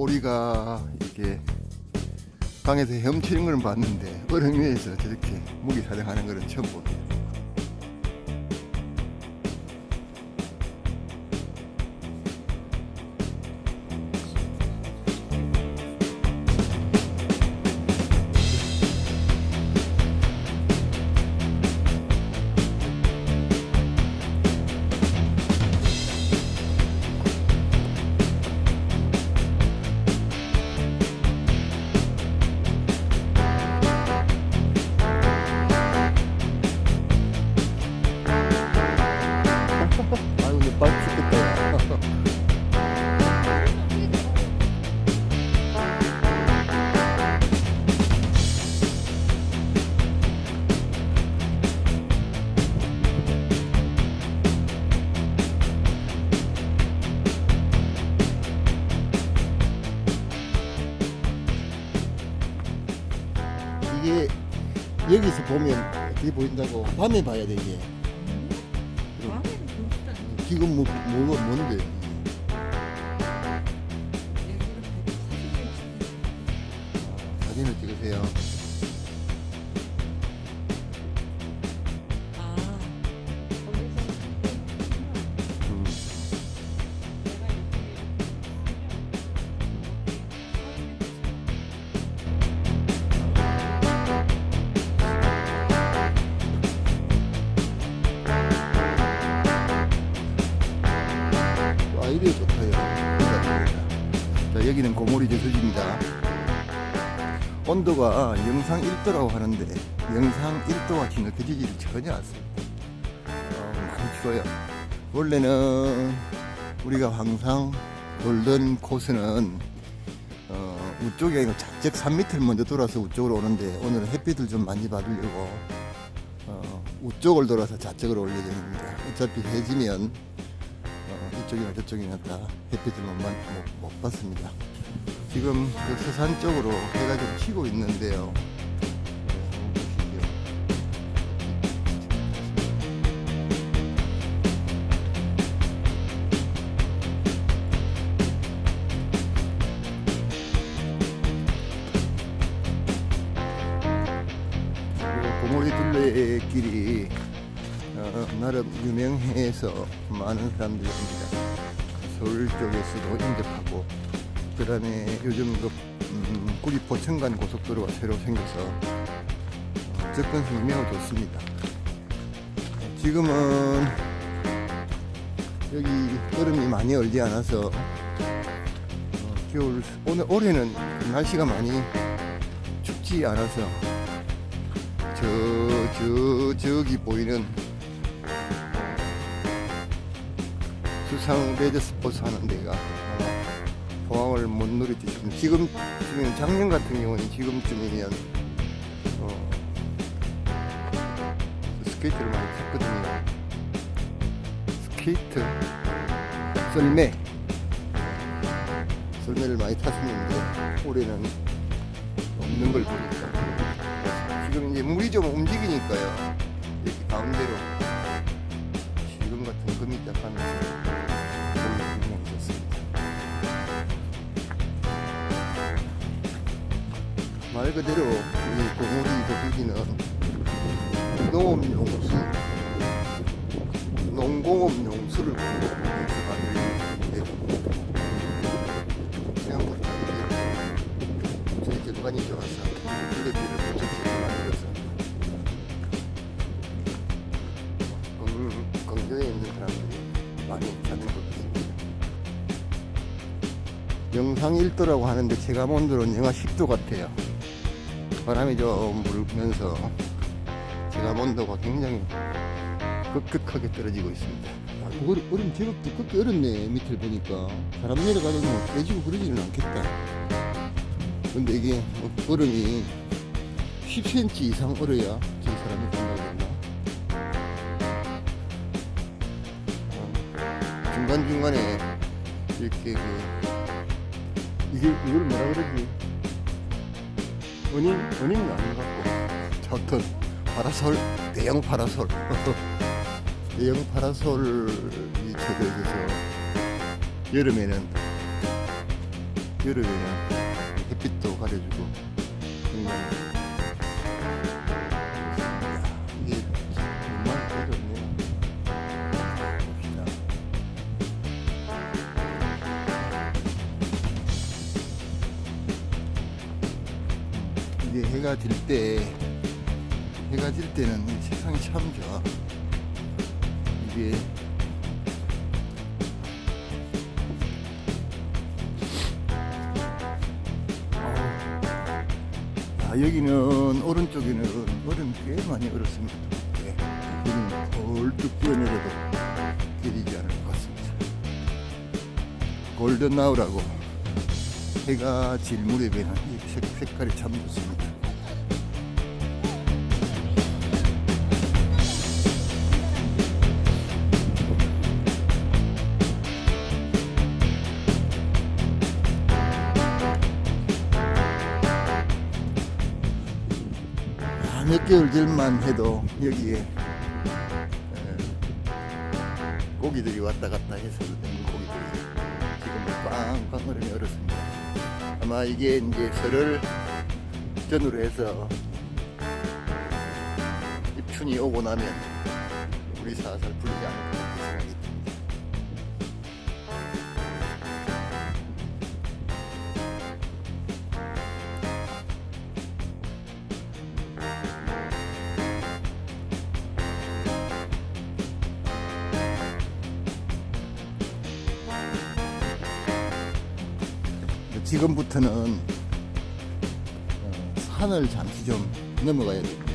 오리가 이렇게 강에서 헤엄치는 걸 봤는데 얼음 위에서 저렇게 무기 사냥하는 거는 처음 봅니다. 이게 여기서 보면 어떻게 보인다고 밤에 봐야 돼 이게 지금 뭐, 뭐가 뭔데? 사진을 찍으세요 여기는 고모리 저수지입니다. 온도가 영상 1도라고 하는데 영상 1도와 같이 느껴지지 전혀 않습니다 어, 많이 추워요. 원래는 우리가 항상 놀던 코스는 어, 우쪽이 아니고 작적 3m를 먼저 돌아서 우쪽으로 오는데 오늘은 햇빛을 좀 많이 받으려고 어, 우쪽을 돌아서 좌측으로 올려야 되는데 어차피 해지면 어, 이쪽이나 저쪽이나 다 햇빛을 못, 받- 못, 못 받습니다. 지금 그 서산 쪽으로 해가 좀 치고 있는데요. 그 고모리 둘레길이 어, 나름 유명해서 많은 사람들이 옵니다. 서울 쪽에서도 인접하고 그 다음에 요즘 그 음, 구리 포천간 고속도로가 새로 생겨서 어, 접근성이 매우 좋습니다. 지금은 여기 얼음이 많이 얼지 않아서 어, 겨울 오늘 올해는 날씨가 많이 춥지 않아서 저, 저, 저기 보이는 수상 레저 스포츠 하는 데가 포항을 못 누리지 지금, 지금 작년 같은 경우는 지금쯤이면 어, 스케이트를 많이 탔거든요. 스케이트, 썰매, 썰매를 많이 탔었는데 올해는 없는 걸 보니까 지금 이제 물이 좀 움직이니까요. 이렇게 가운데로 말 그대로 이 생각보다 이게 저희 경관이 좋아서 블랙비를 부착해서 만들어서 음, 같습니다. 영상 1도라고 하는데 체감 온도는 영하 10도 같아요. 바람이 좀 불면서 체감 온도가 굉장히 급격하게 떨어지고 있습니다. 아, 얼음, 얼음 제법 두껍게 얼었네 밑을 보니까 사람 내려가도 뭐 깨지고 그러지는 않겠다. 근데 이게 뭐 얼음이 10cm 이상 얼어야 저 사람이 간다고 했나? 어, 중간중간에 이렇게 그 이게 이걸 뭐라 그러지? 은인 은인은 아닌 것 같고. 자, 어떤 파라솔 대형 파라솔. 대형 파라솔이 있어서 여름에는 여름에는 햇빛도 가려주고 이 해가 질 때 해가 질 때는 세상이 참 좋아. 이게 아, 여기는 오른쪽에는 얼음 꽤 많이 얼었습니다. 네. 여기는 벌뚝 뛰어내려도 내리지 않을 것 같습니다. 골든 나우라고 해가 질 무렵에는 색깔이 참 좋습니다. 몇 개월 전만 해도 여기에 에, 고기들이 왔다 갔다 해서 물고기들이 지금은 빵빵 얼음이 얼었습니다. 아마 이게 이제 설을 전후로 해서 입춘이 오고 나면 우리 살살 풀리지 않을까 지금부터는 어, 산을 잠시 좀 넘어가야 됩니다.